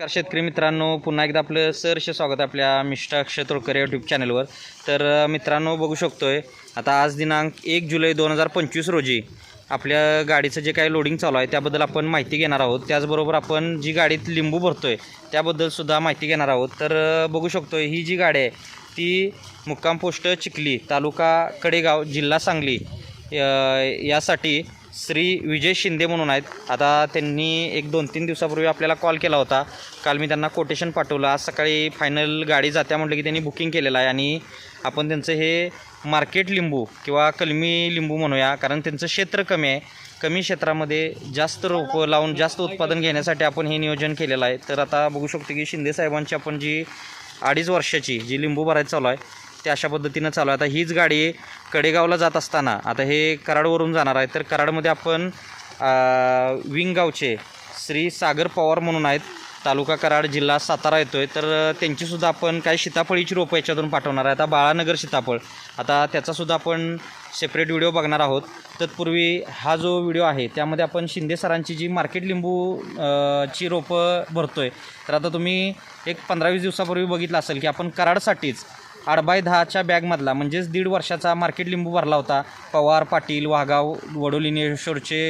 नमस्कार शेतकरी मित्रांनो पुन्हा एकदा आपलं सहर्ष स्वागत आपल्या मिस्टर अक्षय तोडकर यूट्यूब चॅनलवर तर मित्रांनो बघू शकतो आहे आता आज दिनांक एक जुलै दोन हजार पंचवीस रोजी आपल्या गाडीचं जे काही लोडिंग चालू आहे त्याबद्दल आपण माहिती घेणार आहोत. त्याचबरोबर आपण जी गाडीत लिंबू भरतो आहे त्याबद्दलसुद्धा माहिती घेणार आहोत. तर बघू शकतो ही जी गाडी आहे ती मुक्काम पोस्ट चिखली तालुका कडेगाव जिल्हा सांगली यासाठी श्री विजय शिंदे म्हणून आहेत. आता त्यांनी एक दोन तीन दिवसापूर्वी आपल्याला कॉल केला होता. काल मी त्यांना कोटेशन पाठवलं. आज सकाळी फायनल गाडी जात्या म्हटलं की त्यांनी बुकिंग केलेलं आहे. आणि आपण त्यांचं हे मार्केट लिंबू किंवा कलमी लिंबू म्हणूया कारण त्यांचं क्षेत्र कमी आहे. कमी क्षेत्रामध्ये जास्त रोपं लावून जास्त उत्पादन घेण्यासाठी आपण हे नियोजन केलेलं आहे. तर आता बघू शकतो की शिंदे साहेबांची आपण जी अडीच वर्षाची जी लिंबू भरायचं चालू आहे ते अशा पद्धतीनं चालू आहे. आता हीच गाडी कडेगावला जात असताना आता हे कराडवरून जाणार आहे. तर कराडमध्ये आपण विंगगावचे श्री सागर पवार म्हणून आहेत. तालुका कराड जिल्हा सातारा येतो आहे तर त्यांचीसुद्धा आपण काही सीताफळीची रोपं याच्यातून पाठवणार आहे आता बाळानगर सीताफळ. आता त्याचासुद्धा आपण सेपरेट व्हिडिओ बघणार आहोत. तत्पूर्वी हा जो व्हिडिओ आहे त्यामध्ये आपण शिंदे सरांची जी मार्केट लिंबू ची रोपं भरतो आहे तर आता तुम्ही एक पंधरा वीस दिवसापूर्वी बघितलं असेल की आपण कराडसाठीच आठ बाय दहाच्या बॅगमधला म्हणजेच दीड वर्षाचा मार्केट लिंबू भरला होता. पवार पाटील वाघाव वडोलिनेश्वरचे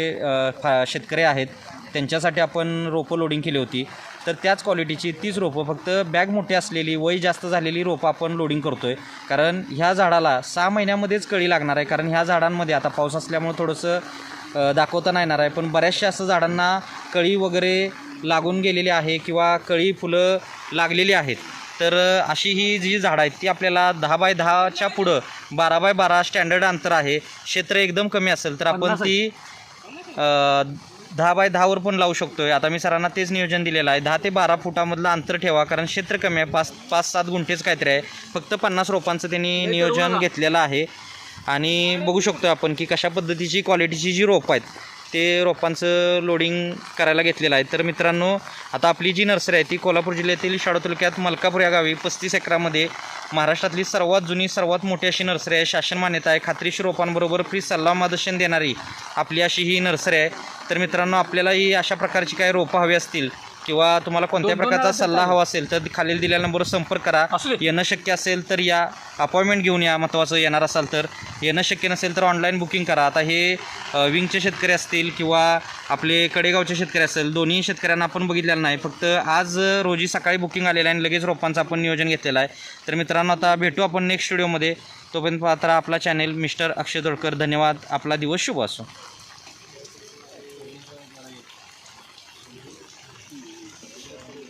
फा शेतकरी आहेत. त्यांच्यासाठी आपण रोपं लोडिंग केली होती. तर त्याच क्वालिटीची तीच रोपं फक्त बॅग मोठी असलेली वय जास्त झालेली रोपं आपण लोडिंग करतो आहे कारण ह्या झाडाला सहा महिन्यामध्येच कळी लागणार आहे. कारण ह्या झाडांमध्ये आता पाऊस असल्यामुळे थोडंसं दाखवता नाही येणार आहे. पण बऱ्याचशा असं झाडांना कळी वगैरे लागून गेलेली आहे किंवा कळी फुलं लागलेली आहेत. तर अशी ही जी झाडं आहेत ती आपल्याला दहा बाय दहाच्या पुढं बारा बाय बारा स्टँडर्ड अंतर आहे. क्षेत्र एकदम कमी असेल तर आपण ती दहा बाय दहावर पण लावू शकतोय. आता मी सरांना तेच नियोजन दिलेलं आहे. दहा ते बारा फुटामधलं अंतर ठेवा कारण क्षेत्र कमी आहे. पाच पाच सात गुंठेच काहीतरी आहे. फक्त पन्नास रोपांचं त्यांनी नियोजन घेतलेलं आहे. आणि बघू शकतो आपण की कशा पद्धतीची क्वालिटीची जी रोपं आहेत ते रोपांचं लोडिंग करायला घेतलेलं आहे. तर मित्रांनो आता आपली जी नर्सरी आहे ती कोल्हापूर जिल्ह्यातील शाडो तालुक्यात मलकापूर या गावी पस्तीस एकरामध्ये महाराष्ट्रातली सर्वात जुनी सर्वात मोठी अशी नर्सरी आहे. शासन मान्यता आहे खात्रीशी रोपांबरोबर फ्री सल्ला मार्गदर्शन देणारी आपली अशी ही नर्सरी आहे. तर मित्रांनो आपल्यालाही अशा प्रकारची काही रोपं हवी असतील किंवा तुम्हाला कोणत्या प्रकारचा सल्ला हवा असेल तर खालील दिलेल्या नंबरवर संपर्क करा. येणं शक्य असेल तर या अपॉइंटमेंट घेऊन या महत्त्वाचं येणार असाल तर. येणं शक्य नसेल तर ऑनलाईन बुकिंग करा. आता हे विंगचे शेतकरी असतील किंवा आपले कडेगावचे शेतकरी असेल दोन्ही शेतकऱ्यांना आपण बघितलेलं नाही. फक्त आज रोजी सकाळी बुकिंग आलेलं आहे आणि लगेच रोपांचं आपण नियोजन घेतलेलं आहे. तर मित्रांनो आता भेटू आपण नेक्स्ट व्हिडिओमध्ये तोपर्यंत पाहता आपला चॅनेल मिस्टर अक्षय दोडकर धन्यवाद. आपला दिवस शुभ असो.